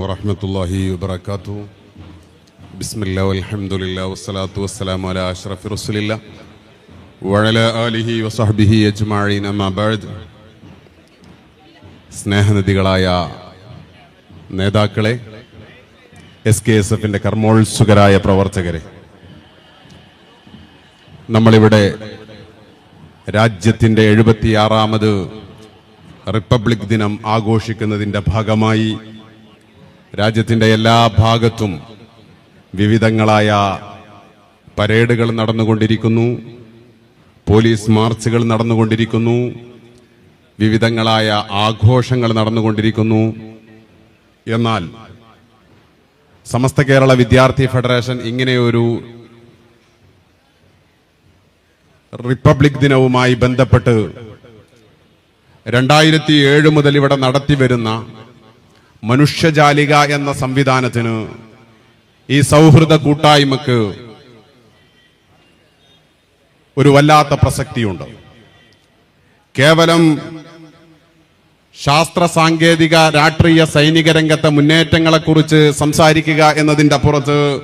വറഹമത്തല്ലാഹി വബർക്കാത്തു ബിസ്മില്ല അലഹമുല്ല വസ്സലാത്തു വസ്സലാം അല അഷ്റഫി റസുലില്ല. വഴല അലിഹി വസഹബിഹി അജ്മാഴീൻ അമ്മാബാദ് സ്നേഹനിധികളായ നേതാക്കളെ എസ് കെ എസ് എഫിന്റെ കർമ്മോത്സുകരായ പ്രവർത്തകരെ നമ്മളിവിടെ രാജ്യത്തിന്റെ എഴുപത്തിയാറാമത് റിപ്പബ്ലിക് ദിനം ആഘോഷിക്കുന്നതിന്റെ ഭാഗമായി രാജ്യത്തിന്റെ എല്ലാ ഭാഗത്തും വിവിധങ്ങളായ പരേഡുകൾ നടന്നുകൊണ്ടിരിക്കുന്നു. പോലീസ് മാർച്ചുകൾ നടന്നുകൊണ്ടിരിക്കുന്നു. വിവിധങ്ങളായ ആഘോഷങ്ങൾ നടന്നുകൊണ്ടിരിക്കുന്നു. എന്നാൽ സമസ്ത കേരള വിദ്യാർത്ഥി ഫെഡറേഷൻ ഇങ്ങനെയൊരു റിപ്പബ്ലിക് ദിനവുമായി ബന്ധപ്പെട്ട് രണ്ടായിരത്തി ഏഴ് മുതൽ ഇവിടെ നടത്തിവരുന്ന മനുഷ്യജാലിക എന്ന സംവിധാനത്തിന് ഈ സൗഹൃദ കൂട്ടായ്മക്ക് ഒരു വല്ലാത്ത പ്രസക്തിയുണ്ട്. കേവലം ശാസ്ത്ര സാങ്കേതിക രാഷ്ട്രീയ സൈനിക രംഗത്തെ മുന്നേറ്റങ്ങളെക്കുറിച്ച് സംസാരിക്കുക എന്നതിന്റെ അപ്പുറത്ത്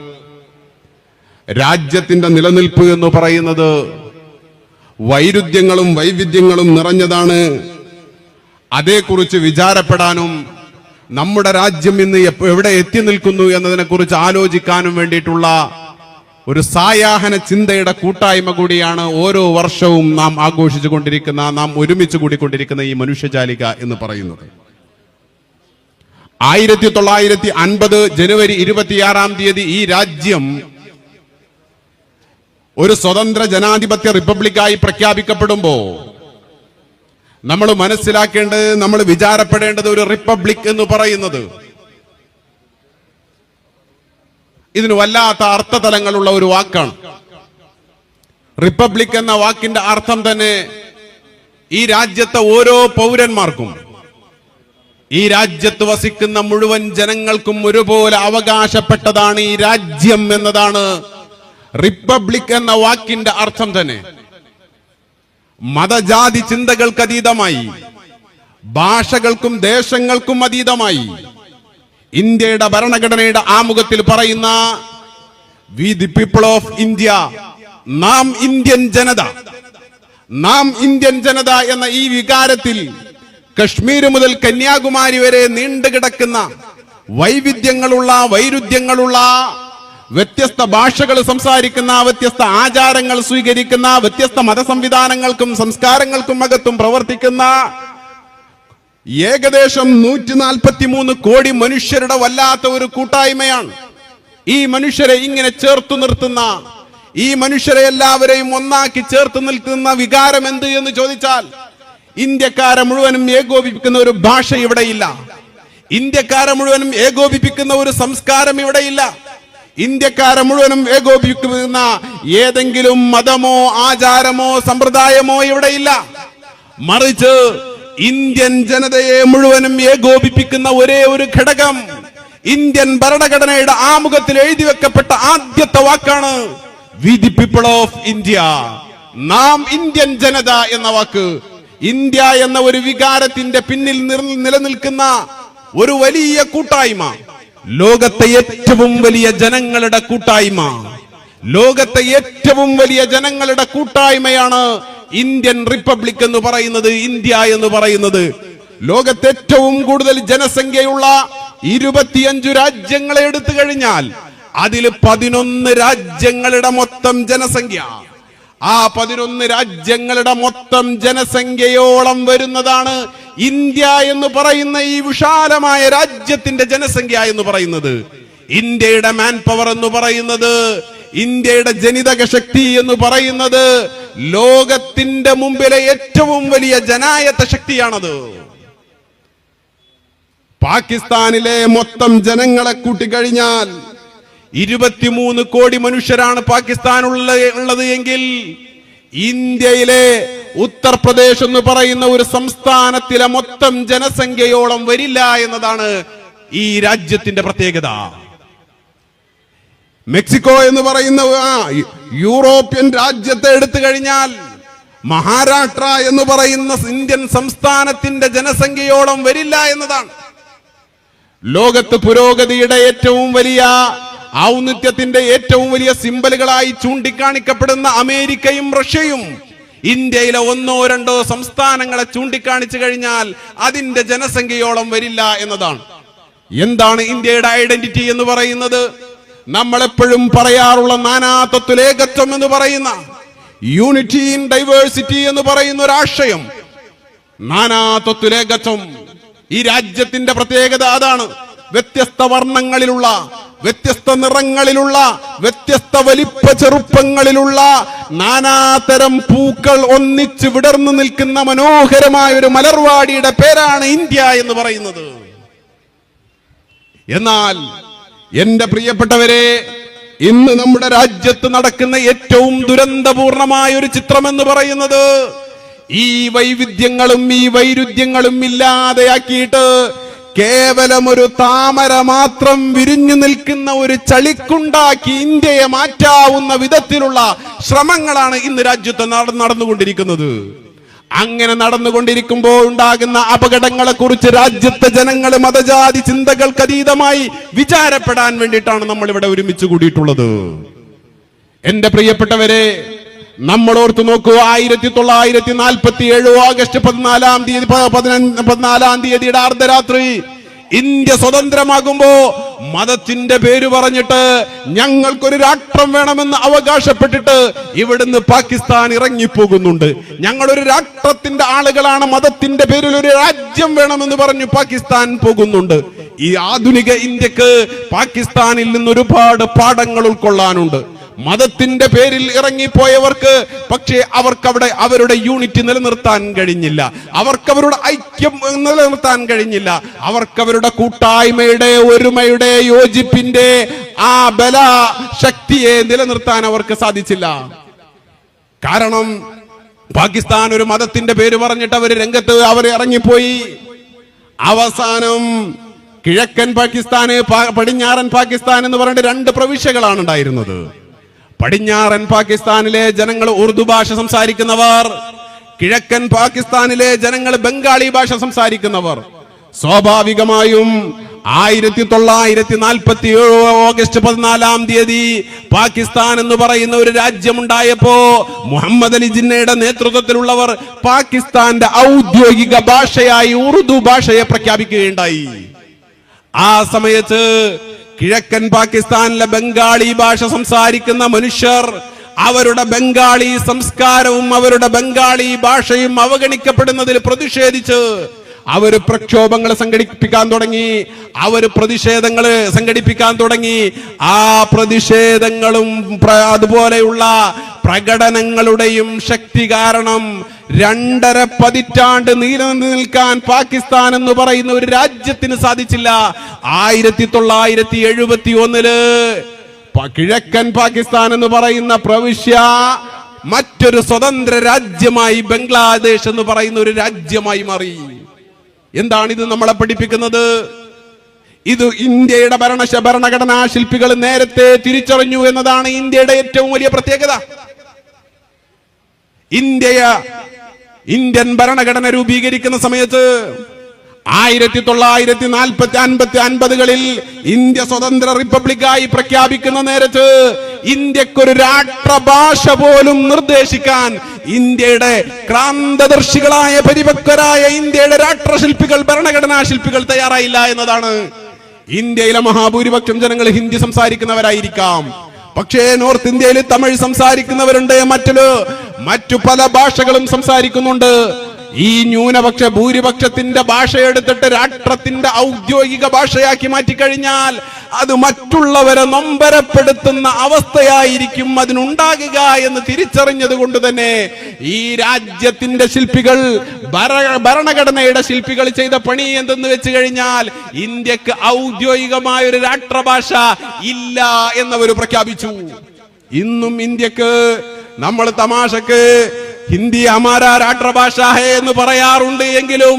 രാജ്യത്തിന്റെ നിലനിൽപ്പ് എന്ന് പറയുന്നത് വൈരുദ്ധ്യങ്ങളും വൈവിധ്യങ്ങളും നിറഞ്ഞതാണ്. അതേക്കുറിച്ച് വിചാരപ്പെടാനും നമ്മുടെ രാജ്യം ഇന്ന് എവിടെ എത്തി നിൽക്കുന്നു എന്നതിനെക്കുറിച്ച് ആലോചിക്കാനും വേണ്ടിയിട്ടുള്ള ഒരു സായാഹന ചിന്തയുടെ കൂട്ടായ്മ കൂടിയാണ് ഓരോ വർഷവും നാം ആഘോഷിച്ചു കൊണ്ടിരിക്കുന്ന നാം ഒരുമിച്ച് കൂടിക്കൊണ്ടിരിക്കുന്ന ഈ മനുഷ്യജാലിക എന്ന് പറയുന്നത്. ആയിരത്തി തൊള്ളായിരത്തി അൻപത് ജനുവരി ഇരുപത്തിയാറാം തീയതി ഈ രാജ്യം ഒരു സ്വതന്ത്ര ജനാധിപത്യ റിപ്പബ്ലിക്കായി പ്രഖ്യാപിക്കപ്പെടുമ്പോ നമ്മൾ മനസ്സിലാക്കേണ്ടത് നമ്മൾ വിചാരപ്പെടേണ്ടത് ഒരു റിപ്പബ്ലിക് എന്ന് പറയുന്നത്. ഇതിന് വല്ലാത്ത അർത്ഥതലങ്ങളുള്ള ഒരു വാക്കാണ്. റിപ്പബ്ലിക് എന്ന വാക്കിന്റെ അർത്ഥം തന്നെ ഈ രാജ്യത്തെ ഓരോ പൗരന്മാർക്കും ഈ രാജ്യത്ത് വസിക്കുന്ന മുഴുവൻ ജനങ്ങൾക്കും ഒരുപോലെ അവകാശപ്പെട്ടതാണ് ഈ രാജ്യം എന്നതാണ് റിപ്പബ്ലിക് എന്ന വാക്കിന്റെ അർത്ഥം തന്നെ. മതജാതി ചിന്തകൾക്ക് അതീതമായി. ഭാഷകൾക്കും ദേശങ്ങൾക്കും അതീതമായി. ഇന്ത്യയുടെ ഭരണഘടനയുടെ ആമുഖത്തിൽ പറയുന്ന we the people of India നാം ഇന്ത്യൻ ജനത. നാം ഇന്ത്യൻ ജനത എന്ന ഈ വികാരത്തിൽ കശ്മീർ മുതൽ കന്യാകുമാരി വരെ നീണ്ടുകിടക്കുന്ന വൈവിധ്യങ്ങളുള്ള വൈരുദ്ധ്യങ്ങളുള്ള വ്യത്യസ്ത ഭാഷകൾ സംസാരിക്കുന്ന വ്യത്യസ്ത ആചാരങ്ങൾ സ്വീകരിക്കുന്ന വ്യത്യസ്ത മതസംവിധാനങ്ങൾക്കും സംസ്കാരങ്ങൾക്കും അകത്തും പ്രവർത്തിക്കുന്ന ഏകദേശം നൂറ്റി നാൽപ്പത്തി മൂന്ന് കോടി മനുഷ്യരുടെ വല്ലാത്ത ഒരു കൂട്ടായ്മയാണ്. ഈ മനുഷ്യരെ ഇങ്ങനെ ചേർത്തു നിർത്തുന്ന ഈ മനുഷ്യരെ എല്ലാവരെയും ഒന്നാക്കി ചേർത്ത് നിൽക്കുന്ന വികാരം എന്ത് എന്ന് ചോദിച്ചാൽ ഇന്ത്യക്കാരെ മുഴുവനും ഏകോപിപ്പിക്കുന്ന ഒരു ഭാഷ ഇവിടെയില്ല. ഇന്ത്യക്കാരെ മുഴുവനും ഏകോപിപ്പിക്കുന്ന ഒരു സംസ്കാരം ഇവിടെയില്ല. ഇന്ത്യക്കാരെ മുഴുവനും ഏകോപിപ്പിക്കുന്ന ഏതെങ്കിലും മതമോ ആചാരമോ സമ്പ്രദായമോ ഇവിടെയില്ല. മറിച്ച് ഇന്ത്യൻ ജനതയെ മുഴുവനും ഏകോപിപ്പിക്കുന്ന ഒരേ ഒരു ഘടകം ഇന്ത്യൻ ഭരണഘടനയുടെ ആമുഖത്തിൽ എഴുതി വെക്കപ്പെട്ട ആദ്യത്തെ വാക്കാണ് we the people of India. നാം ഇന്ത്യൻ ജനത എന്ന വാക്ക് ഇന്ത്യ എന്ന ഒരു വികാരത്തിന്റെ പിന്നിൽ നിലനിൽക്കുന്ന ഒരു വലിയ കൂട്ടായ്മ. ലോകത്തെ ഏറ്റവും വലിയ ജനങ്ങളുടെ കൂട്ടായ്മ. ലോകത്തെ ഏറ്റവും വലിയ ജനങ്ങളുടെ കൂട്ടായ്മയാണ് ഇന്ത്യൻ റിപ്പബ്ലിക് എന്ന് പറയുന്നത് ഇന്ത്യ എന്ന് പറയുന്നത്. ലോകത്തെ ഏറ്റവും കൂടുതൽ ജനസംഖ്യയുള്ള ഇരുപത്തിയഞ്ചു രാജ്യങ്ങളെ എടുത്തു കഴിഞ്ഞാൽ അതിൽ പതിനൊന്ന് രാജ്യങ്ങളുടെ മൊത്തം ജനസംഖ്യ. ആ പതിനൊന്ന് രാജ്യങ്ങളുടെ മൊത്തം ജനസംഖ്യയോളം വരുന്നതാണ് ഇന്ത്യ എന്ന് പറയുന്ന ഈ വിശാലമായ രാജ്യത്തിന്റെ ജനസംഖ്യ എന്ന് പറയുന്നത്. ഇന്ത്യയുടെ മാൻ പവർ എന്ന് പറയുന്നത് ഇന്ത്യയുടെ ജനിതക ശക്തി എന്ന് പറയുന്നത് ലോകത്തിന്റെ മുമ്പിലെ ഏറ്റവും വലിയ ജനായത്ത ശക്തിയാണത്. പാകിസ്ഥാനിലെ മൊത്തം ജനങ്ങളെ കൂട്ടിക്കഴിഞ്ഞാൽ ഇരുപത്തിമൂന്ന് കോടി മനുഷ്യരാണ് പാകിസ്ഥാനുള്ള ഉള്ളത് എങ്കിൽ ഇന്ത്യയിലെ ഉത്തർപ്രദേശ് എന്ന് പറയുന്ന ഒരു സംസ്ഥാനത്തിലെ മൊത്തം ജനസംഖ്യയോളം വരില്ല എന്നതാണ് ഈ രാജ്യത്തിന്റെ പ്രത്യേകത. മെക്സിക്കോ എന്ന് പറയുന്ന യൂറോപ്യൻ രാജ്യത്തെ എടുത്തു കഴിഞ്ഞാൽ മഹാരാഷ്ട്ര എന്ന് പറയുന്ന ഇന്ത്യൻ സംസ്ഥാനത്തിന്റെ ജനസംഖ്യയോളം വരില്ല എന്നതാണ്. ലോകത്ത് പുരോഗതിയുടെ ഏറ്റവും വലിയ ഔന്നിത്യത്തിന്റെ ഏറ്റവും വലിയ സിമ്പലുകളായി ചൂണ്ടിക്കാണിക്കപ്പെടുന്ന അമേരിക്കയും റഷ്യയും ഇന്ത്യയിലെ ഒന്നോ രണ്ടോ സംസ്ഥാനങ്ങളെ ചൂണ്ടിക്കാണിച്ചു കഴിഞ്ഞാൽ അതിന്റെ ജനസംഖ്യയോളം വരില്ല എന്നതാണ്. എന്താണ് ഇന്ത്യയുടെ ഐഡന്റിറ്റി എന്ന് പറയുന്നത്? നമ്മൾ എപ്പോഴും പറയാറുള്ള നാനാത്വത്തിലേകത്വം എന്ന് പറയുന്ന യൂണിറ്റി ഇൻ ഡൈവേഴ്സിറ്റി എന്ന് പറയുന്ന ഒരു ആശയം. നാനാത്വത്തിലേകത്വം ഈ രാജ്യത്തിന്റെ പ്രത്യേകത അതാണ്. വ്യത്യസ്ത വർണങ്ങളിലുള്ള വ്യത്യസ്ത നിറങ്ങളിലുള്ള വ്യത്യസ്ത വലിപ്പ ചെറുപ്പങ്ങളിലുള്ള നാനാതരം പൂക്കൾ ഒന്നിച്ച് വിടർന്നു നിൽക്കുന്ന മനോഹരമായ ഒരു മലർവാടിയുടെ പേരാണ് ഇന്ത്യ എന്ന് പറയുന്നത്. എന്നാൽ എന്റെ പ്രിയപ്പെട്ടവരെ ഇന്ന് നമ്മുടെ രാജ്യത്ത് നടക്കുന്ന ഏറ്റവും ദുരന്തപൂർണമായ ഒരു ചിത്രം എന്ന് പറയുന്നത് ഈ വൈവിധ്യങ്ങളും ഈ വൈരുദ്ധ്യങ്ങളും ഇല്ലാതെയാക്കിയിട്ട് കേവലം ഒരു താമര മാത്രം വിരിഞ്ഞു നിൽക്കുന്ന ഒരു ചളിക്കുണ്ടാക്കി ഇന്ത്യയെ മാറ്റാവുന്ന വിധത്തിലുള്ള ശ്രമങ്ങളാണ് ഇന്ന് രാജ്യത്ത് നട- നടന്നുകൊണ്ടിരിക്കുന്നത്. അങ്ങനെ നടന്നുകൊണ്ടിരിക്കുമ്പോൾ ഉണ്ടാകുന്ന അപകടങ്ങളെ കുറിച്ച് രാജ്യത്തെ ജനങ്ങൾ മതജാതി ചിന്തകൾക്ക് അതീതമായി വിചാരപ്പെടാൻ വേണ്ടിയിട്ടാണ് നമ്മൾ ഇവിടെ ഒരുമിച്ച് കൂടിയിട്ടുള്ളത്. എന്റെ പ്രിയപ്പെട്ടവരെ നമ്മൾ ഓർത്തു നോക്കൂ ആയിരത്തി തൊള്ളായിരത്തി നാൽപ്പത്തി ഏഴ് ഓഗസ്റ്റ് പതിനാലാം തീയതി പതിനാലാം തീയതിയുടെ അർദ്ധരാത്രി ഇന്ത്യ സ്വതന്ത്രമാകുമ്പോ മതത്തിന്റെ പേര് പറഞ്ഞിട്ട് ഞങ്ങൾക്കൊരു രാഷ്ട്രം വേണമെന്ന് അവകാശപ്പെട്ടിട്ട് ഇവിടുന്ന് പാകിസ്ഥാൻ ഇറങ്ങിപ്പോകുന്നുണ്ട്. ഞങ്ങളൊരു രാഷ്ട്രത്തിന്റെ ആളുകളാണ് മതത്തിന്റെ പേരിൽ ഒരു രാജ്യം വേണമെന്ന് പറഞ്ഞു പാകിസ്ഥാൻ പോകുന്നുണ്ട്. ഈ ആധുനിക ഇന്ത്യയ്ക്ക് പാകിസ്ഥാനിൽ നിന്ന് ഒരുപാട് പാഠങ്ങൾ ഉൾക്കൊള്ളാനുണ്ട്. മതത്തിന്റെ പേരിൽ ഇറങ്ങിപ്പോയവർക്ക് പക്ഷേ അവർക്കവിടെ അവരുടെ യൂണിറ്റ് നിലനിർത്താൻ കഴിഞ്ഞില്ല. അവർക്കവരുടെ ഐക്യം നിലനിർത്താൻ കഴിഞ്ഞില്ല. അവർക്കവരുടെ കൂട്ടായ്മയുടെ ഒരുമയുടെ യോജിപ്പിന്റെ ആ ബല ശക്തിയെ നിലനിർത്താൻ അവർക്ക് സാധിച്ചില്ല. കാരണം പാകിസ്ഥാൻ ഒരു മതത്തിന്റെ പേര് പറഞ്ഞിട്ട് അവർ രംഗത്ത് അവർ ഇറങ്ങിപ്പോയി. അവസാനം കിഴക്കൻ പാകിസ്ഥാന് പടിഞ്ഞാറൻ പാകിസ്ഥാൻ എന്ന് പറഞ്ഞിട്ട് രണ്ട് പ്രവിശ്യകളാണ് ഉണ്ടായിരുന്നത്. പടിഞ്ഞാറൻ പാകിസ്ഥാനിലെ ജനങ്ങൾ ഉറുദു ഭാഷ സംസാരിക്കുന്നവർ കിഴക്കൻ പാകിസ്ഥാനിലെ ജനങ്ങൾ ബംഗാളി ഭാഷ സംസാരിക്കുന്നവർ. സ്വാഭാവികമായും ആയിരത്തി തൊള്ളായിരത്തി നാൽപ്പത്തി ഏഴ് ഓഗസ്റ്റ് പതിനാലാം തീയതി പാകിസ്ഥാൻ എന്ന് പറയുന്ന ഒരു രാജ്യമുണ്ടായപ്പോ മുഹമ്മദ് അലി ജിന്നയുടെ നേതൃത്വത്തിലുള്ളവർ പാകിസ്ഥാന്റെ ഔദ്യോഗിക ഭാഷയായി ഉറുദു ഭാഷയെ പ്രഖ്യാപിക്കുകയുണ്ടായി. ആ സമയത്ത് കിഴക്കൻ പാകിസ്ഥാനിലെ ബംഗാളി ഭാഷ സംസാരിക്കുന്ന മനുഷ്യർ അവരുടെ ബംഗാളി സംസ്കാരവും അവരുടെ ബംഗാളി ഭാഷയും അവഗണിക്കപ്പെടുന്നതിൽ പ്രതിഷേധിച്ച് അവർ പ്രക്ഷോഭങ്ങൾ സംഘടിപ്പിക്കാൻ തുടങ്ങി. അവർ പ്രതിഷേധങ്ങൾ സംഘടിപ്പിക്കാൻ തുടങ്ങി. ആ പ്രതിഷേധങ്ങളും അതുപോലെയുള്ള പ്രകടനങ്ങളുടെയും ശക്തി കാരണം രണ്ടര പതിറ്റാണ്ട് നീലനിന്ന് നിൽക്കാൻ പാകിസ്ഥാൻ എന്ന് പറയുന്ന ഒരു രാജ്യത്തിന് സാധിച്ചില്ല. ആയിരത്തി തൊള്ളായിരത്തി എഴുപത്തി ഒന്നിൽ കിഴക്കൻ പാകിസ്ഥാൻ എന്ന് പറയുന്ന പ്രവിശ്യ മറ്റൊരു സ്വതന്ത്ര രാജ്യമായി ബംഗ്ലാദേശ് എന്ന് പറയുന്ന ഒരു രാജ്യമായി മാറി. എന്താണ് ഇത് നമ്മളെ പഠിപ്പിക്കുന്നത്? ഇത് ഇന്ത്യയുടെ ഭരണ ഭരണഘടനാ ശില്പികൾ നേരത്തെ തിരിച്ചറിഞ്ഞു എന്നതാണ് ഇന്ത്യയുടെ ഏറ്റവും വലിയ പ്രത്യേകത. ഇന്ത്യ ഇന്ത്യൻ ഭരണഘടന രൂപീകരിക്കുന്ന സമയത്ത് ആയിരത്തി തൊള്ളായിരത്തി നാൽപ്പത്തി അൻപത്തി അൻപതുകളിൽ ഇന്ത്യ സ്വതന്ത്ര റിപ്പബ്ലിക്കായി പ്രഖ്യാപിക്കുന്ന നേരത്ത് ഇന്ത്യക്കൊരു രാഷ്ട്രഭാഷ പോലും നിർദ്ദേശിക്കാൻ ഇന്ത്യയുടെ ക്രാന്തദർശികളായ പരിപക്വരായ ഇന്ത്യയുടെ രാഷ്ട്രശില്പികൾ ഭരണഘടനാ ശില്പികൾ തയ്യാറായില്ല എന്നതാണ്. ഇന്ത്യയിലെ മഹാഭൂരിപക്ഷം ജനങ്ങൾ ഹിന്ദി സംസാരിക്കുന്നവരായിരിക്കാം. പക്ഷേ നോർത്ത് ഇന്ത്യയിൽ തമിഴ് സംസാരിക്കുന്നവരുണ്ട് മറ്റൊരു മറ്റു പല ഭാഷകളും സംസാരിക്കുന്നുണ്ട്. ഈ ന്യൂനപക്ഷ ഭൂരിപക്ഷത്തിന്റെ ഭാഷ എടുത്തിട്ട് രാഷ്ട്രത്തിന്റെ ഔദ്യോഗിക ഭാഷയാക്കി മാറ്റിക്കഴിഞ്ഞാൽ അത് മറ്റുള്ളവരെ നൊമ്പരപ്പെടുത്തുന്ന അവസ്ഥയായിരിക്കും അതിനുണ്ടാകുക എന്ന് തിരിച്ചറിഞ്ഞത് കൊണ്ട് തന്നെ ഈ രാജ്യത്തിന്റെ ശില്പികൾ ഭര- ഭരണഘടനയുടെ ശില്പികൾ ചെയ്ത പണി എന്തെന്ന് വെച്ച് കഴിഞ്ഞാൽ ഇന്ത്യയ്ക്ക് ഔദ്യോഗികമായ ഒരു രാഷ്ട്രഭാഷ ഇല്ല എന്നവർ പ്രഖ്യാപിച്ചു. ഇന്നും ഇന്ത്യയ്ക്ക് നമ്മൾ തമാശക്ക് ഹിന്ദി അമാര രാഷ്ട്രഭാഷ എന്ന് പറയാറുണ്ട് എങ്കിലും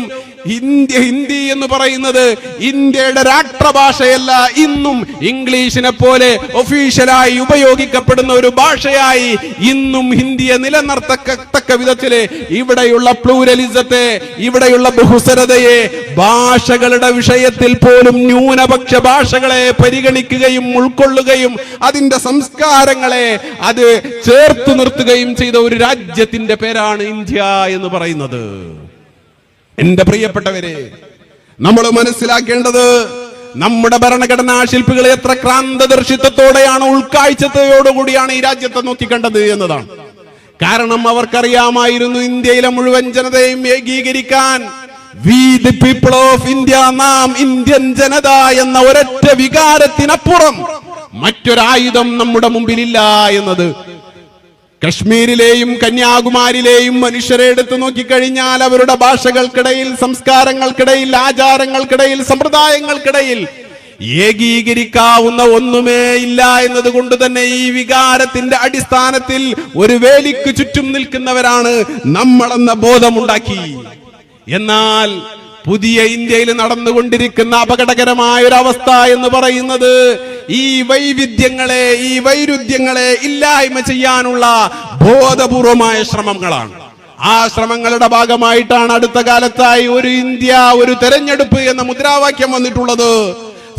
ഇന്ത്യ ഹിന്ദി എന്ന് പറയുന്നത് ഇന്ത്യയുടെ രാഷ്ട്രഭാഷയല്ല. ഇന്നും ഇംഗ്ലീഷിനെ പോലെ ഒഫീഷ്യലായി ഉപയോഗിക്കപ്പെടുന്ന ഒരു ഭാഷയായി ഇന്നും ഹിന്ദിയെ നിലനിർത്തക്കത്തക്ക വിധത്തിൽ ഇവിടെയുള്ള പ്ലൂരലിസത്തെ ഇവിടെയുള്ള ബഹുസരതയെ ഭാഷകളുടെ വിഷയത്തിൽ പോലും ന്യൂനപക്ഷ ഭാഷകളെ പരിഗണിക്കുകയും ഉൾക്കൊള്ളുകയും അതിന്റെ സംസ്കാരങ്ങളെ അത് ചേർത്ത് നിർത്തുകയും ചെയ്ത ഒരു രാജ്യത്തിന്റെ പേരാണ് ഇന്ത്യ എന്ന് പറയുന്നത്. എന്റെ പ്രിയപ്പെട്ടവരെ നമ്മൾ മനസ്സിലാക്കേണ്ടത് നമ്മുടെ ഭരണഘടനാ ശില്പികൾ എത്ര ക്രാന്തദർശിത്വത്തോടെയാണ് ഉൾക്കാഴ്ചത്തോടുകൂടിയാണ് ഈ രാജ്യത്തെ നോക്കിക്കണ്ടത് എന്നതാണ്. കാരണം അവർക്കറിയാമായിരുന്നു ഇന്ത്യയിലെ മുഴുവൻ ജനതയും ഏകീകരിക്കാൻ. We the people of India നാം ഇന്ത്യൻ ജനത എന്ന ഒരൊറ്റ വികാരത്തിനപ്പുറം മറ്റൊരായുധം നമ്മുടെ മുമ്പിലില്ല എന്നത് കശ്മീരിലെയും കന്യാകുമാരിലെയും മനുഷ്യരെ എടുത്തു നോക്കിക്കഴിഞ്ഞാൽ അവരുടെ ഭാഷകൾക്കിടയിൽ സംസ്കാരങ്ങൾക്കിടയിൽ ആചാരങ്ങൾക്കിടയിൽ സമ്പ്രദായങ്ങൾക്കിടയിൽ ഏകീകരിക്കാവുന്ന ഒന്നുമേ ഇല്ല എന്നതുകൊണ്ട് തന്നെ ഈ വികാരത്തിന്റെ അടിസ്ഥാനത്തിൽ ഒരു വേലിക്ക് ചുറ്റും നിൽക്കുന്നവരാണ് നമ്മളെന്ന ബോധമുണ്ടാക്കി. എന്നാൽ പുതിയ ഇന്ത്യയിൽ നടന്നുകൊണ്ടിരിക്കുന്ന അപകടകരമായ ഒരു അവസ്ഥ എന്ന് പറയുന്നത് ഈ വൈവിധ്യങ്ങളെ ഈ വൈരുദ്ധ്യങ്ങളെ ഇല്ലായ്മ ചെയ്യാനുള്ള ബോധപൂർവമായ ശ്രമങ്ങളാണ്. ആ ശ്രമങ്ങളുടെ ഭാഗമായിട്ടാണ് അടുത്ത കാലത്തായി ഒരു ഇന്ത്യ ഒരു തെരഞ്ഞെടുപ്പ് എന്ന മുദ്രാവാക്യം വന്നിട്ടുള്ളത്.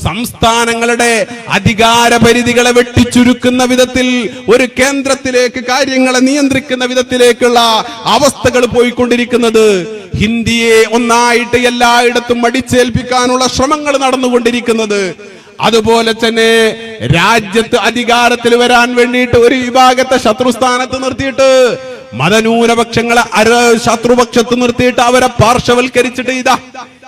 സംസ്ഥാനങ്ങളുടെ അധികാര പരിധികളെ വെട്ടിച്ചുരുക്കുന്ന വിധത്തിൽ ഒരു കേന്ദ്രത്തിലേക്ക് കാര്യങ്ങളെ നിയന്ത്രിക്കുന്ന വിധത്തിലേക്കുള്ള അവസ്ഥകൾ പോയിക്കൊണ്ടിരിക്കുന്നത്. ഹിന്ദിയെ ഒന്നായിട്ട് എല്ലായിടത്തും അടിച്ചേൽപ്പിക്കാനുള്ള ശ്രമങ്ങൾ നടന്നുകൊണ്ടിരിക്കുന്നത്. അതുപോലെ തന്നെ രാജ്യത്ത് അധികാരത്തിൽ വരാൻ വേണ്ടിയിട്ട് ഒരു വിഭാഗത്തെ ശത്രുസ്ഥാനത്ത് നിർത്തിയിട്ട് മതന്യൂനപക്ഷങ്ങളെ ശത്രുപക്ഷത്ത് നിർത്തിയിട്ട് അവരെ പാർശ്വവൽക്കരിച്ചിട്ട് ഇതാ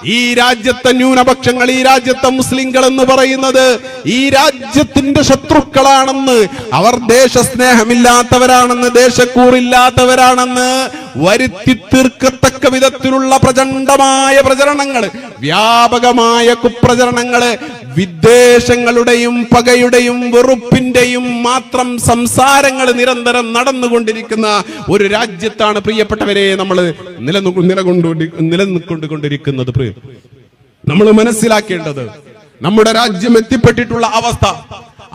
ഈ രാജ്യത്തെ ന്യൂനപക്ഷങ്ങൾ ഈ രാജ്യത്തെ മുസ്ലിങ്ങൾ എന്ന് പറയുന്നത് ഈ രാജ്യത്തിന്റെ ശത്രുക്കളാണെന്ന്. അവർ ദേശസ്നേഹമില്ലാത്തവരാണെന്ന് ദേശക്കൂറില്ലാത്തവരാണെന്ന് വരുത്തി തീർക്കത്തക്ക വിധത്തിലുള്ള പ്രചണ്ഡമായ പ്രചരണങ്ങൾ വ്യാപകമായ കുപ്രചരണങ്ങൾ വിദ്വേഷങ്ങളുടെയും പകയുടെയും വെറുപ്പിന്റെയും മാത്രം സംസാരങ്ങൾ നിരന്തരം നടന്നുകൊണ്ടിരിക്കുന്ന ഒരു രാജ്യത്താണ് പ്രിയപ്പെട്ടവരെ നമ്മൾ നിലനിൽക്കൊണ്ടുകൊണ്ടിരിക്കുന്നത് പ്രിയ നമ്മൾ മനസ്സിലാക്കേണ്ടത് നമ്മുടെ രാജ്യം എത്തിപ്പെട്ടിട്ടുള്ള അവസ്ഥ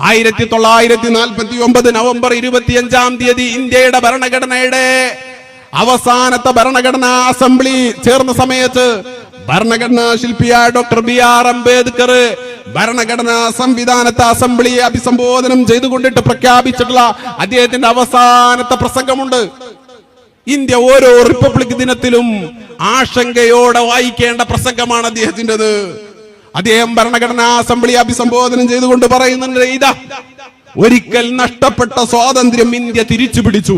ആയിരത്തി തൊള്ളായിരത്തി നാൽപ്പത്തി ഒമ്പത് നവംബർ ഇരുപത്തിയഞ്ചാം തീയതി ഇന്ത്യയുടെ ഭരണഘടനയുടെ അവസാനത്തെ ഭരണഘടനാ അസംബ്ലി ചേർന്ന സമയത്ത് ഭരണഘടനാ ശില്പിയായ ഡോക്ടർ ബി ആർ അംബേദ്കർ ഭരണഘടനാ സംവിധാനത്തെ അസംബ്ലിയെ അഭിസംബോധനം ചെയ്തുകൊണ്ടിട്ട് പ്രഖ്യാപിച്ചിട്ടുള്ള അദ്ദേഹത്തിന്റെ അവസാനത്തെ പ്രസംഗമുണ്ട്. ഇന്ത്യ ഓരോ റിപ്പബ്ലിക് ദിനത്തിലും ആശങ്കയോടെ വായിക്കേണ്ട പ്രസംഗമാണ് അദ്ദേഹത്തിന്റെത്. അദ്ദേഹം ഭരണഘടനാ അസംബ്ലി അഭിസംബോധനം ചെയ്തുകൊണ്ട് പറയുന്നുണ്ട് ഇതാ ഒരിക്കൽ നഷ്ടപ്പെട്ട സ്വാതന്ത്ര്യം ഇന്ത്യ തിരിച്ചു പിടിച്ചു.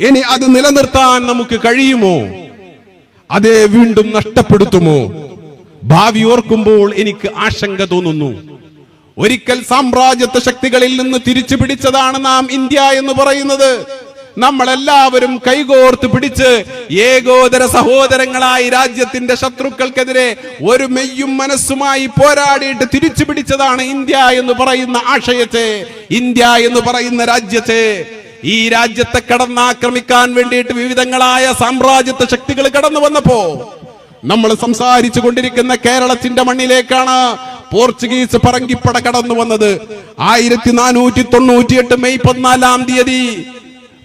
ഇനി അത് നിലനിർത്താൻ നമുക്ക് കഴിയുമോ? അതേ വീണ്ടും നഷ്ടപ്പെടുത്തുമോ? ഭാവി ഓർക്കുമ്പോൾ എനിക്ക് ആശങ്ക തോന്നുന്നു. ഒരിക്കൽ സാമ്രാജ്യത്വ ശക്തികളിൽ നിന്ന് തിരിച്ചു പിടിച്ചതാണ് നാം ഇന്ത്യ എന്ന് പറയുന്നത്. നമ്മളെല്ലാവരും കൈകോർത്ത് പിടിച്ച് ഏകോദര സഹോദരങ്ങളായി രാജ്യത്തിന്റെ ശത്രുക്കൾക്കെതിരെ ഒരു മെയ്യും മനസ്സുമായി പോരാടിയിട്ട് തിരിച്ചു പിടിച്ചതാണ് ഇന്ത്യ എന്ന് പറയുന്ന ആശയത്തെ ഇന്ത്യ എന്ന് പറയുന്ന രാജ്യത്തെ. ഈ രാജ്യത്തെ കടന്നാക്രമിക്കാൻ വേണ്ടിയിട്ട് വിവിധങ്ങളായ സാമ്രാജ്യത്വ ശക്തികൾ കടന്നു വന്നപ്പോ നമ്മൾ സംസാരിച്ചു കൊണ്ടിരിക്കുന്ന കേരളത്തിന്റെ മണ്ണിലേക്കാണ് പോർച്ചുഗീസ് പറങ്കിപ്പട കടന്നു വന്നത്. ആയിരത്തി നാനൂറ്റി തൊണ്ണൂറ്റിയെട്ട് മെയ് പതിനാലാം തീയതി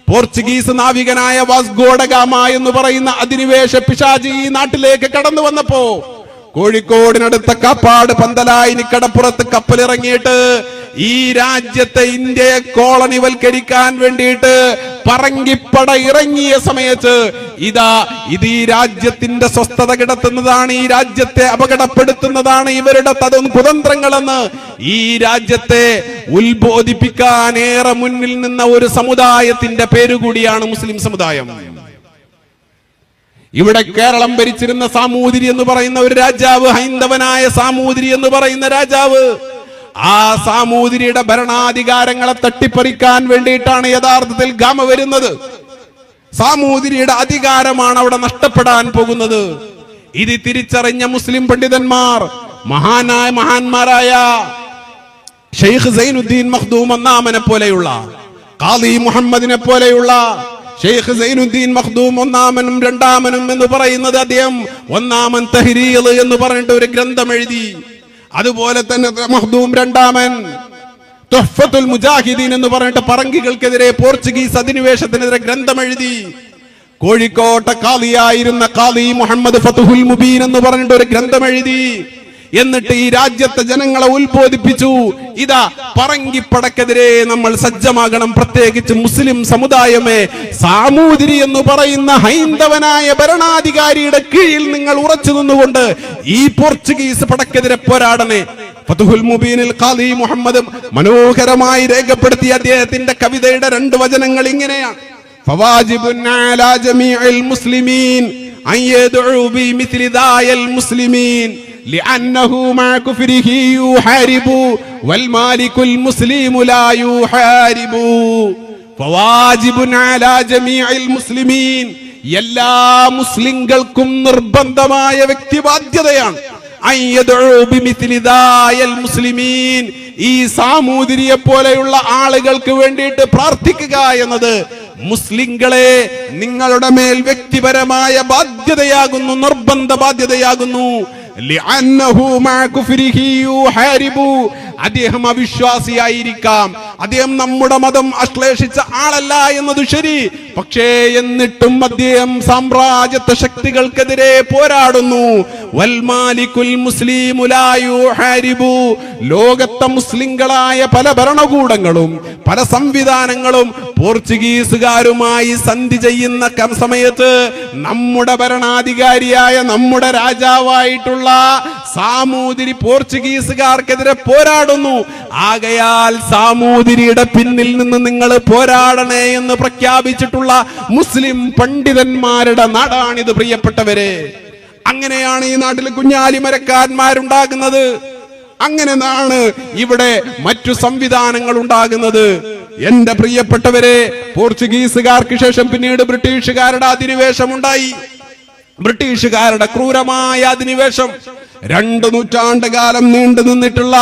പോർച്ചുഗീസ് നാവികനായ വാസ്ഗോഡഗാമ എന്ന് പറയുന്ന അധിനിവേശ പിശാജി ഈ നാട്ടിലേക്ക് കടന്നു വന്നപ്പോ കോഴിക്കോടിനടുത്ത കാപ്പാട് പന്തലായി കടപ്പുറത്ത് കപ്പലിറങ്ങിയിട്ട് ഈ രാജ്യത്തെ ഇന്ത്യയെ കോളനിവൽക്കരിക്കാൻ വേണ്ടിയിട്ട് പറങ്കിപ്പട ഇറങ്ങിയ സമയത്ത് ഇതാ ഇത് ഈ രാജ്യത്തിന്റെ സ്വസ്ഥത കിടത്തുന്നതാണ് ഈ രാജ്യത്തെ അപകടപ്പെടുത്തുന്നതാണ് ഇവരുടെ തതും കുതന്ത്രങ്ങളെന്ന് ഈ രാജ്യത്തെ ഉത്ബോധിപ്പിക്കാൻ ഏറെ മുന്നിൽ നിന്ന ഒരു സമുദായത്തിന്റെ പേരുകൂടിയാണ് മുസ്ലിം സമുദായം. ഇവിടെ കേരളം ഭരിച്ചിരുന്ന സാമൂതിരി എന്ന് പറയുന്ന ഒരു രാജാവ് ഹൈന്ദവനായ സാമൂതിരി എന്ന് പറയുന്ന രാജാവ് ആ സാമൂതിരിയുടെ ഭരണാധികാരങ്ങളെ തട്ടിപ്പറിക്കാൻ വേണ്ടിയിട്ടാണ് യഥാർത്ഥത്തിൽ ഗാമ വരുന്നത്. സാമൂതിരിയുടെ അധികാരമാണ് അവിടെ നഷ്ടപ്പെടാൻ പോകുന്നത്. ഇത് തിരിച്ചറിഞ്ഞ മുസ്ലിം പണ്ഡിതന്മാർ മഹാനായ മഹാന്മാരായ ഷെയ്ഖ് സൈനുദ്ദീൻ മഖ്ദൂം ഒന്നാമനെ പോലെയുള്ള കാദി മുഹമ്മദിനെ പോലെയുള്ള ഷെയ്ഖ് സൈനുദ്ദീൻ മഖ്ദൂം ഒന്നാമനും രണ്ടാമനും എന്ന് പറയുന്നത് അദ്ദേഹം ഒന്നാമൻ തഹരീൽ എന്ന് പറഞ്ഞിട്ട് ഒരു ഗ്രന്ഥം എഴുതി. അതുപോലെ തന്നെ മഹ്ദൂം രണ്ടാമൻ. തുഹ്ഫത്തുൽ മുജാഹിദീൻ എന്ന് പറഞ്ഞിട്ട് പറങ്കികൾക്കെതിരെ പോർച്ചുഗീസ് അധിനിവേശത്തിനെതിരെ ഗ്രന്ഥം എഴുതി കോഴിക്കോട്ടെ കാലിയായിരുന്ന കാളി മുഹമ്മദ് ഫതുഹുൽ മുബീൻ എന്ന് പറഞ്ഞിട്ട് ഒരു ഗ്രന്ഥം എഴുതി എന്നിട്ട് ഈ രാജ്യത്തെ ജനങ്ങളെ ഉത്ബോധിപ്പിച്ചു ഇതാ പറങ്കിപ്പടക്കെതിരെ നമ്മൾ സജ്ജമാകണം പ്രത്യേകിച്ച് മുസ്ലിം സമുദായമേ സാമൂതിരി എന്ന് പറയുന്ന ഹൈന്ദവനായ ഭരണാധികാരിയുടെ കീഴിൽ നിങ്ങൾ ഉറച്ചു നിന്നുകൊണ്ട് ഈ പോർച്ചുഗീസ് പടക്കെതിരെ പോരാടണേ ഫതുഹുൽ മുബീനിൽ ഖാദി മുഹമ്മദ് മനോഹരമായി രേഖപ്പെടുത്തിയ അദ്ദേഹത്തിന്റെ കവിതയുടെ രണ്ട് വചനങ്ങൾ ഇങ്ങനെയാണ് فواجب على جميع المسلمين أن يدعوا بمثل ذاي المسلمين لأنه مع كفره يحارب والمالك المسلم لا يحارب فواجب على جميع المسلمين എല്ലാ മുസ്ലിങ്ങൾക്കും നിർബന്ധമായ വ്യക്തിബാധ്യതയാണ് അയ്യദഉ ബിമിത്ലി ദായൽ മുസ്ലിമീൻ ഈ സാമൂതിരിയെ പോലെയുള്ള ആളുകൾക്ക് വേണ്ടിയിട്ട് പ്രാർത്ഥിക്കുക എന്നത് മുസ്ലിങ്ങളെ നിങ്ങളുടെ മേൽ വ്യക്തിപരമായ ബാധ്യതയാകുന്നു നിർബന്ധ ബാധ്യതയാകുന്നു അദ്ദേഹം അവിശ്വാസിയായിരിക്കാം. അദ്ദേഹം നമ്മുടെ മതം അശ്ലേഷിച്ച ആളല്ല എന്നത് ശരി. പക്ഷേ എന്നിട്ടും അദ്ദേഹം സാമ്രാജ്യത്വ ശക്തികൾക്കെതിരെ പോരാടുന്നു. വൽമാലിക്കുൽ യുഹാരിബു. ലോകത്തെ മുസ്ലിങ്ങളായ പല ഭരണകൂടങ്ങളും പല സംവിധാനങ്ങളും പോർച്ചുഗീസുകാരുമായി സന്ധി ചെയ്യുന്ന സമയത്ത് നമ്മുടെ ഭരണാധികാരിയായ നമ്മുടെ രാജാവായിട്ടുള്ള സാമൂതിരി പോർച്ചുഗീസുകാർക്കെതിരെ പോരാടുന്നു. ആകയാൽ സാമൂതിരിയുടെ പിന്നിൽ നിന്ന് നിങ്ങൾ പോരാടണേ എന്ന് പ്രഖ്യാപിച്ചിട്ടുള്ള മുസ്ലിം പണ്ഡിതന്മാരുടെ നാടാണിത് പ്രിയപ്പെട്ടവരെ. അങ്ങനെയാണ് ഈ നാട്ടിൽ കുഞ്ഞാലി മരക്കാന്മാരുണ്ടാകുന്നത് അങ്ങനെയാണ് ഇവിടെ മറ്റു സംവിധാനങ്ങൾ ഉണ്ടാകുന്നത് എന്റെ പ്രിയപ്പെട്ടവരെ പോർച്ചുഗീസുകാർക്ക് ശേഷം പിന്നീട് ബ്രിട്ടീഷുകാരുടെ അധിനിവേശം ഉണ്ടായി ബ്രിട്ടീഷുകാരുടെ ക്രൂരമായ അധിനിവേശം രണ്ടു നൂറ്റാണ്ട് കാലം നീണ്ടു നിന്നിട്ടുള്ള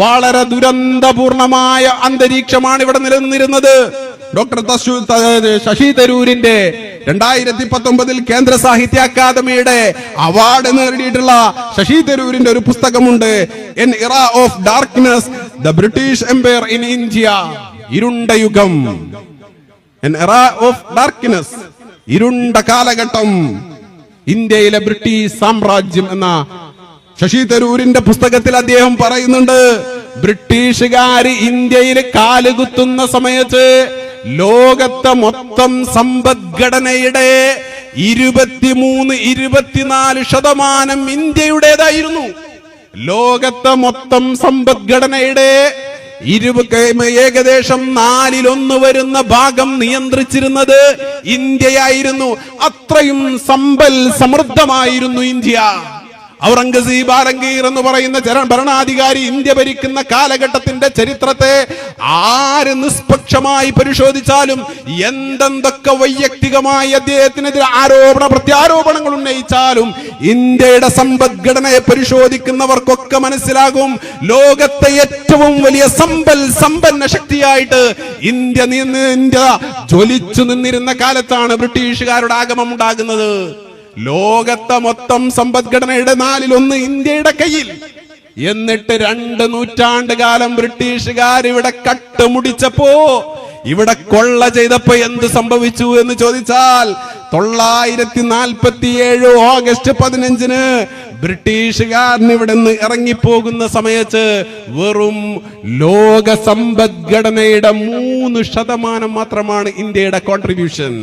വളരെ ദുരന്തപൂർണമായ അന്തരീക്ഷമാണ് ഇവിടെ നിലനിന്നിരുന്നത്. ഡോക്ടർ ശശി തരൂരിന്റെ രണ്ടായിരത്തി പത്തൊമ്പതിൽ കേന്ദ്ര സാഹിത്യ അക്കാദമിയുടെ അവാർഡ് നേടിയിട്ടുള്ള ശശി തരൂരിന്റെ ഒരു പുസ്തകമുണ്ട്. An era of darkness the British empire in India ഇരുണ്ട യുഗം എൻ ഇറ ഓഫ് ഡാർക്ക്നെസ് ഇരുണ്ട കാലഘട്ടം ഇന്ത്യയിലെ ബ്രിട്ടീഷ് സാമ്രാജ്യം എന്ന ശശി തരൂരിന്റെ പുസ്തകത്തിൽ അദ്ദേഹം പറയുന്നുണ്ട് ബ്രിട്ടീഷുകാർ ഇന്ത്യയിൽ കാലുകുത്തുന്ന സമയത്ത് ലോകത്തെ മൊത്തം സമ്പദ്ഘടനയുടെ ഇരുപത്തിമൂന്ന് ഇരുപത്തിനാല് ശതമാനം ഇന്ത്യയുടേതായിരുന്നു. ലോകത്തെ മൊത്തം സമ്പദ്ഘടനയുടെ ഇരുപ ഏകദേശം നാലിലൊന്ന് വരുന്ന ഭാഗം നിയന്ത്രിച്ചിരുന്നത് ഇന്ത്യയായിരുന്നു. അത്രയും സമ്പൽ സമൃദ്ധമായിരുന്നു ഇന്ത്യ. ഔറംഗസീബ് ആലങ്കീർ എന്ന് പറയുന്ന ഭരണാധികാരി ഇന്ത്യ ഭരിക്കുന്ന കാലഘട്ടത്തിന്റെ ചരിത്രത്തെ ആര് നിഷ്പക്ഷമായി പരിശോധിച്ചാലും എന്തെന്തൊക്കെ വൈയക്തികമായി അദ്ദേഹത്തിനെതിരെ ആരോപണ പ്രത്യാരോപണങ്ങൾ ഉന്നയിച്ചാലും ഇന്ത്യയുടെ സമ്പദ്ഘടനയെ പരിശോധിക്കുന്നവർക്കൊക്കെ മനസ്സിലാകും ലോകത്തെ ഏറ്റവും വലിയ സമ്പൽ സമ്പന്ന ശക്തിയായിട്ട് ഇന്ത്യ ഇന്ത്യ ജ്വലിച്ചു നിന്നിരുന്ന കാലത്താണ് ബ്രിട്ടീഷുകാരുടെ ആഗമം ഉണ്ടാകുന്നത്. ലോകത്തെ മൊത്തം സമ്പദ്ഘടനയുടെ നാലിലൊന്ന് ഇന്ത്യയുടെ കയ്യിൽ. എന്നിട്ട് രണ്ട് നൂറ്റാണ്ട് കാലം ബ്രിട്ടീഷുകാർ ഇവിടെ കട്ടുമുടിച്ചപ്പോ ഇവിടെ കൊള്ള ചെയ്തപ്പോ എന്ത് സംഭവിച്ചു എന്ന് ചോദിച്ചാൽ തൊള്ളായിരത്തി നാൽപ്പത്തി ഏഴ് ഓഗസ്റ്റ് പതിനഞ്ചിന് ബ്രിട്ടീഷുകാരന് ഇവിടെ നിന്ന് ഇറങ്ങിപ്പോകുന്ന സമയത്ത് വെറും ലോക സമ്പദ്ഘടനയുടെ മൂന്ന് ശതമാനം മാത്രമാണ് ഇന്ത്യയുടെ കോൺട്രിബ്യൂഷൻ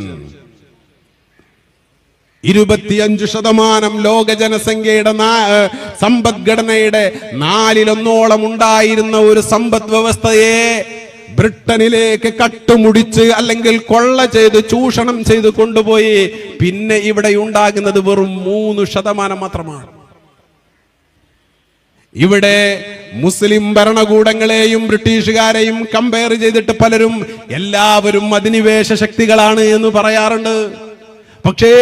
ഇരുപത്തിയഞ്ചു ശതമാനം ലോക ജനസംഖ്യയുടെ സമ്പദ്ഘടനയുടെ നാലിലൊന്നോളം ഉണ്ടായിരുന്ന ഒരു സമ്പദ് വ്യവസ്ഥയെ ബ്രിട്ടനിലേക്ക് കട്ടുമുടിച്ച് അല്ലെങ്കിൽ കൊള്ള ചെയ്ത് ചൂഷണം ചെയ്ത് കൊണ്ടുപോയി. പിന്നെ ഇവിടെ ഉണ്ടാകുന്നത് വെറും മൂന്ന് ശതമാനം മാത്രമാണ്. ഇവിടെ മുസ്ലിം ഭരണകൂടങ്ങളെയും ബ്രിട്ടീഷുകാരെയും കമ്പയർ ചെയ്തിട്ട് പലരും എല്ലാവരും അധിനിവേശ ശക്തികളാണ് എന്ന് പറയാറുണ്ട്. പക്ഷേ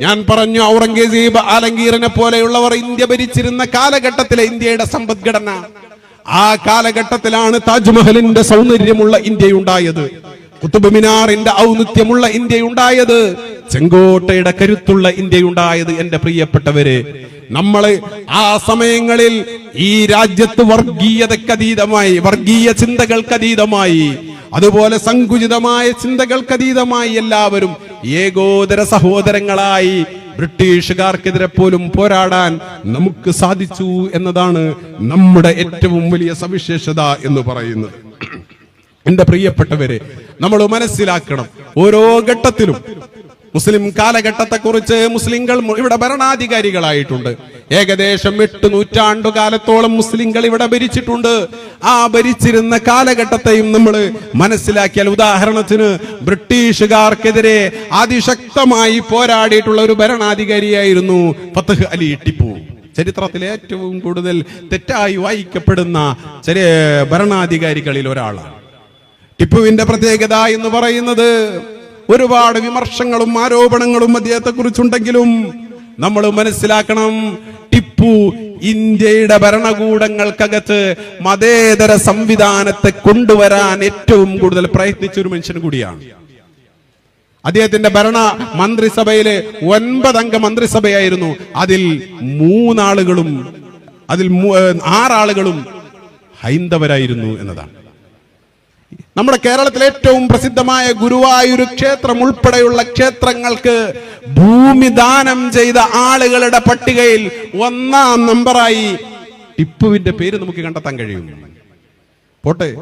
ഞാൻ പറഞ്ഞു ഔറംഗസീബ് ആലങ്കീറിനെ പോലെയുള്ളവർ ഇന്ത്യ ഭരിച്ചിരുന്ന കാലഘട്ടത്തിലെ ഇന്ത്യയുടെ സമ്പദ്ഘടന. ആ കാലഘട്ടത്തിലാണ് താജ്മഹലിന്റെ സൗന്ദര്യമുള്ള ഇന്ത്യയുണ്ടായത്. കുത്തുബ് മിനാറിന്റെ ഔന്നിത്യമുള്ള ഇന്ത്യ ഉണ്ടായത് ചെങ്കോട്ടയുടെ കരുത്തുള്ള ഇന്ത്യ ഉണ്ടായത് എന്റെ പ്രിയപ്പെട്ടവര്. നമ്മൾ ആ സമയങ്ങളിൽ ഈ രാജ്യത്ത് വർഗീയതക്കതീതമായി വർഗീയ ചിന്തകൾക്കതീതമായി അതുപോലെ സങ്കുചിതമായ ചിന്തകൾക്കതീതമായി എല്ലാവരും ഏകോദര സഹോദരങ്ങളായി ബ്രിട്ടീഷുകാർക്കെതിരെ പോലും പോരാടാൻ നമുക്ക് സാധിച്ചു എന്നതാണ് നമ്മുടെ ഏറ്റവും വലിയ സവിശേഷത എന്ന് പറയുന്നത്. എന്റെ പ്രിയപ്പെട്ടവരെ നമ്മൾ മനസ്സിലാക്കണം ഓരോ ഘട്ടത്തിലും മുസ്ലിം കാലഘട്ടത്തെ കുറിച്ച് മുസ്ലിങ്ങൾ ഇവിടെ ഭരണാധികാരികളായിട്ടുണ്ട്. ഏകദേശം എട്ട് നൂറ്റാണ്ടു കാലത്തോളം മുസ്ലിങ്ങൾ ഇവിടെ ഭരിച്ചിട്ടുണ്ട്. ആ ഭരിച്ചിരുന്ന കാലഘട്ടത്തെയും നമ്മൾ മനസ്സിലാക്കിയാൽ ഉദാഹരണത്തിന് ബ്രിട്ടീഷുകാർക്കെതിരെ അതിശക്തമായി പോരാടിയിട്ടുള്ള ഒരു ഭരണാധികാരിയായിരുന്നു ഫത്തഹ് അലി ടിപ്പു. ചരിത്രത്തിലെ ഏറ്റവും കൂടുതൽ തെറ്റായി വായിക്കപ്പെടുന്ന ചെറിയ ഭരണാധികാരികളിൽ ഒരാളാണ്. ടിപ്പുവിന്റെ പ്രത്യേകത എന്ന് പറയുന്നത് ഒരുപാട് വിമർശങ്ങളും ആരോപണങ്ങളും അദ്ദേഹത്തെ കുറിച്ചുണ്ടെങ്കിലും നമ്മൾ മനസ്സിലാക്കണം ടിപ്പു ഇന്ത്യയുടെ ഭരണകൂടങ്ങൾക്കകത്ത് മതേതര സംവിധാനത്തെ കൊണ്ടുവരാൻ ഏറ്റവും കൂടുതൽ പ്രയത്നിച്ച ഒരു മനുഷ്യൻ കൂടിയാണ്. അദ്ദേഹത്തിന്റെ ഭരണ മന്ത്രിസഭയിലെ ഒൻപതംഗ മന്ത്രിസഭയായിരുന്നു. അതിൽ മൂന്നാളുകളും അതിൽ ആറാളുകളും ഹൈന്ദവരായിരുന്നു എന്നതാണ്. നമ്മുടെ കേരളത്തിലെ ഏറ്റവും പ്രസിദ്ധമായ ഗുരുവായൂർ ക്ഷേത്രം ഉൾപ്പെടെയുള്ള ക്ഷേത്രങ്ങൾക്ക് ഭൂമി ദാനം ചെയ്ത ആളുകളുടെ പട്ടികയിൽ ഒന്നാം നമ്പറായി ടിപ്പുവിന്റെ പേര് നമുക്ക് കണ്ടെത്താൻ കഴിയും. പോട്ടെ.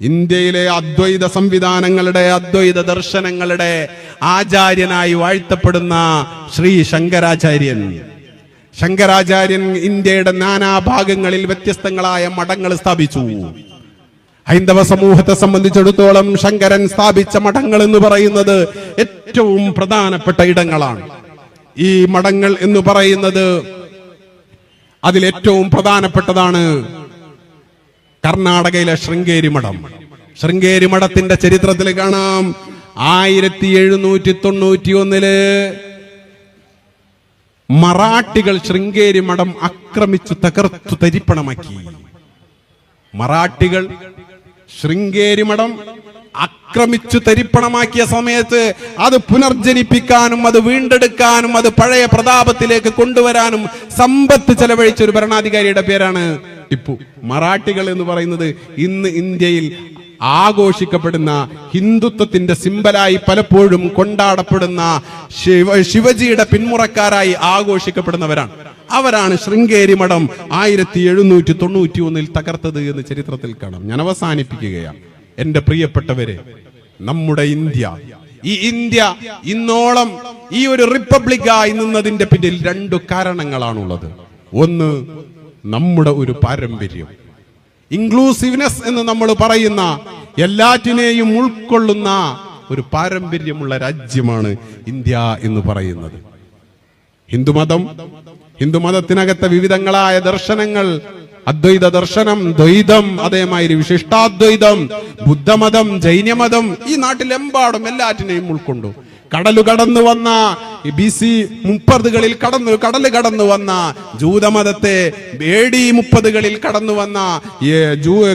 ഇന്ത്യയിലെ അദ്വൈത സംവിധാനങ്ങളുടെ അദ്വൈത ദർശനങ്ങളുടെ ആചാര്യനായി വാഴ്ത്തപ്പെടുന്ന ശ്രീ ശങ്കരാചാര്യൻ. ശങ്കരാചാര്യൻ ഇന്ത്യയുടെ നാനാഭാഗങ്ങളിൽ വ്യത്യസ്തങ്ങളായ മഠങ്ങൾ സ്ഥാപിച്ചു. ഹൈന്ദവ സമൂഹത്തെ സംബന്ധിച്ചിടത്തോളം ശങ്കരൻ സ്ഥാപിച്ച മഠങ്ങൾ എന്ന് പറയുന്നത് ഏറ്റവും പ്രധാനപ്പെട്ട ഇടങ്ങളാണ്. ഈ മഠങ്ങൾ എന്ന് പറയുന്നത് അതിലേറ്റവും പ്രധാനപ്പെട്ടതാണ് കർണാടകയിലെ ശൃംഗേരി മഠം. ശൃംഗേരി മഠത്തിന്റെ ചരിത്രത്തിൽ കാണാം. ആയിരത്തി എഴുന്നൂറ്റി തൊണ്ണൂറ്റി ഒന്നിൽ മറാഠികൾ ശൃംഗേരി മഠം ആക്രമിച്ചു തകർത്തു തരിപ്പണമാക്കി. മറാഠികൾ ശൃംഗേരി മഠം ആക്രമിച്ചു തരിപ്പണമാക്കിയ സമയത്ത് അത് പുനർജനിപ്പിക്കാനും അത് വീണ്ടെടുക്കാനും അത് പഴയ പ്രതാപത്തിലേക്ക് കൊണ്ടുവരാനും സമ്പത്ത് ചെലവഴിച്ച ഒരു ഭരണാധികാരിയുടെ പേരാണ് ടിപ്പു. മറാഠികൾ എന്ന് പറയുന്നത് ഇന്ന് ഇന്ത്യയിൽ ആഘോഷിക്കപ്പെടുന്ന ഹിന്ദുത്വത്തിന്റെ സിമ്പലായി പലപ്പോഴും കൊണ്ടാടപ്പെടുന്ന ശിവ ശിവജിയുടെ പിന്മുറക്കാരായി ആഘോഷിക്കപ്പെടുന്നവരാണ്. അവരാണ് ശൃംഗേരി മഠം ആയിരത്തി എഴുന്നൂറ്റി തൊണ്ണൂറ്റി ഒന്നിൽ തകർത്തത് എന്ന് ചരിത്രത്തിൽ കാണാം. ഞാൻ അവസാനിപ്പിക്കുകയാണ്. എന്റെ പ്രിയപ്പെട്ടവരെ നമ്മുടെ ഇന്ത്യ ഈ ഇന്ത്യ ഇന്നോളം ഈ ഒരു റിപ്പബ്ലിക്കായി നിന്നതിന്റെ പിന്നിൽ രണ്ടു കാരണങ്ങളാണുള്ളത്. ഒന്ന് നമ്മുടെ ഒരു പാരമ്പര്യം. ഇൻക്ലൂസീവ്നെസ് എന്ന് നമ്മൾ പറയുന്ന എല്ലാറ്റിനെയും ഉൾക്കൊള്ളുന്ന ഒരു പാരമ്പര്യമുള്ള രാജ്യമാണ് ഇന്ത്യ എന്ന് പറയുന്നത്. ഹിന്ദുമതം ഹിന്ദുമതത്തിനകത്തെ വിവിധങ്ങളായ ദർശനങ്ങൾ അദ്വൈത ദർശനം ദ്വൈതം അതേമാതിരി വിശിഷ്ടാദ്വൈതം ബുദ്ധമതം ജൈനമതം ഈ നാട്ടിലെമ്പാടും എല്ലാറ്റിനെയും ഉൾക്കൊണ്ടു. കടലു കടന്നു വന്ന ബി സി മുപ്പതുകളിൽ കടന്നു കടൽ കടന്നു വന്ന ജൂതമതത്തെ എ ഡി മുപ്പതുകളിൽ കടന്നു വന്ന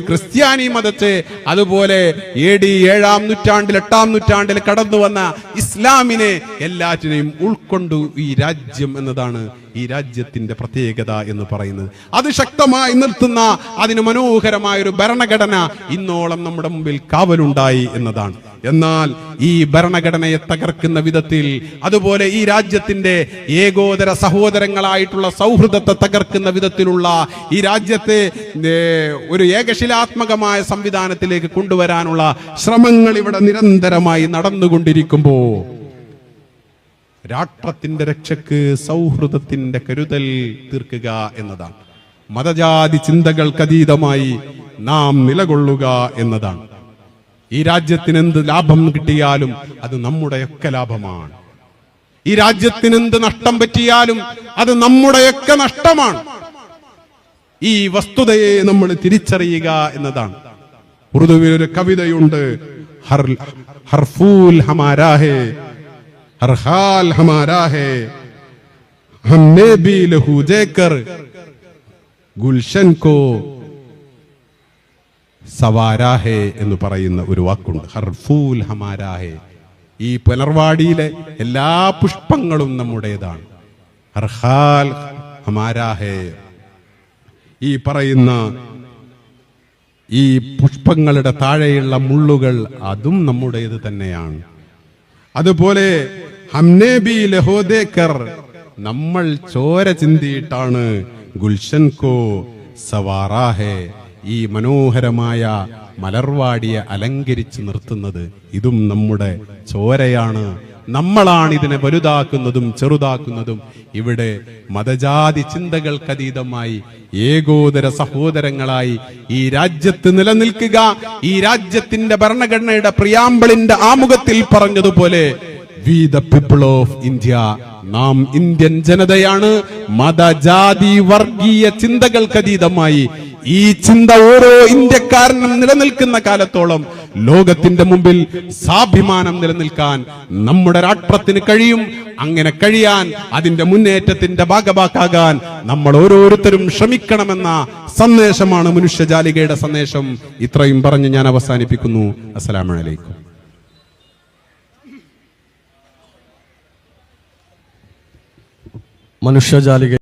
ക്രിസ്ത്യാനി മതത്തെ അതുപോലെ എ ഡി ഏഴാം നൂറ്റാണ്ടിൽ എട്ടാം നൂറ്റാണ്ടിൽ കടന്നു വന്ന ഇസ്ലാമിനെ എല്ലാറ്റിനെയും ഉൾക്കൊണ്ടു ഈ രാജ്യം എന്നതാണ് ഈ രാജ്യത്തിന്റെ പ്രത്യേകത എന്ന് പറയുന്നത്. അത് ശക്തമായി നിർത്തുന്ന അതിന് മനോഹരമായ ഒരു ഭരണഘടന ഇന്നോളം നമ്മുടെ മുമ്പിൽ കാവലുണ്ടായി എന്നതാണ്. എന്നാൽ ഈ ഭരണഘടനയെ തകർക്കുന്ന വിധത്തിൽ അതുപോലെ ഈ രാജ്യത്തിന്റെ ഏകോദര സഹോദരങ്ങളായിട്ടുള്ള സൗഹൃദത്തെ തകർക്കുന്ന വിധത്തിലുള്ള ഈ രാജ്യത്തെ ഒരു ഏകശിലാത്മകമായ സംവിധാനത്തിലേക്ക് കൊണ്ടുവരാനുള്ള ശ്രമങ്ങൾ ഇവിടെ നിരന്തരമായി നടന്നുകൊണ്ടിരിക്കുമ്പോ രാഷ്ട്രത്തിന്റെ രക്ഷക്ക് സൗഹൃദത്തിന്റെ കരുതൽ തീർക്കുക എന്നതാണ്. മതജാതി ചിന്തകൾക്കതീതമായി നാം നിലകൊള്ളുക എന്നതാണ്. ഈ രാജ്യത്തിന് എന്ത് ലാഭം കിട്ടിയാലും അത് നമ്മുടെയൊക്കെ ലാഭമാണ്. ഈ രാജ്യത്തിന് എന്ത് നഷ്ടം പറ്റിയാലും അത് നമ്മുടെയൊക്കെ നഷ്ടമാണ്. ഈ വസ്തുതയെ നമ്മൾ തിരിച്ചറിയുക എന്നതാണ്. ഉറുദുവിൽ ഒരു കവിതയുണ്ട്. ഹർഫൂൽ ബി ലഹു ഗുൽഷൻ കോ സവാരാഹേ എന്ന് പറയുന്ന ഒരു വാക്കുണ്ട്. ഹർഫൂൽ ഹമാരാഹേ. ഈ പുനർവാടിയിലെ എല്ലാ പുഷ്പങ്ങളും നമ്മുടേതാണ്. ഹർഹാൽ ഹമാരാഹേ. ഈ പറയുന്ന ഈ പുഷ്പങ്ങളുടെ താഴെയുള്ള മുള്ളുകൾ അതും നമ്മുടേത് തന്നെയാണ്. അതുപോലെ ഹംനെ ബി ലഹോദേക്കർ നമ്മൾ ചോര ചിന്തിയിട്ടാണ് ഗുൽഷൻ കോ സവാറാഹെ ഈ മനോഹരമായ മലർവാടിയെ അലങ്കരിച്ച് നിർത്തുന്നത് ഇതും നമ്മുടെ ചോരയാണ്. നമ്മളാണ് ഇതിനെ വലുതാക്കുന്നതും ചെറുതാക്കുന്നതും. ഇവിടെ മതജാതി ചിന്തകൾക്കതീതമായി ഏകോദര സഹോദരങ്ങളായി ഈ രാജ്യത്ത് നിലനിൽക്കുക. ഈ രാജ്യത്തിന്റെ ഭരണഘടനയുടെ പ്രിയാമ്പിളിന്റെ ആമുഖത്തിൽ പറഞ്ഞതുപോലെ we the people of India. നാം ഇന്ത്യൻ ജനതയാണ്. മതജാതി വർഗീയ ചിന്തകൾക്കതീതമായി ഈ ചിന്ത ഓരോ ഇന്ത്യക്കാരനും നിലനിൽക്കുന്ന കാലത്തോളം ലോകത്തിന്റെ മുമ്പിൽ സാഭിമാനം നിലനിൽക്കാൻ നമ്മുടെ രാഷ്ട്രത്തിന് കഴിയും. അങ്ങനെ കഴിയാൻ അതിന്റെ മുന്നേറ്റത്തിന്റെ ഭാഗമാക്കാകാൻ നമ്മൾ ഓരോരുത്തരും ശ്രമിക്കണമെന്ന സന്ദേശമാണ് മനുഷ്യജാലികയുടെ സന്ദേശം. ഇത്രയും പറഞ്ഞ് ഞാൻ അവസാനിപ്പിക്കുന്നു. അസ്സലാമലൈക്കും മനുഷ്യജാലിക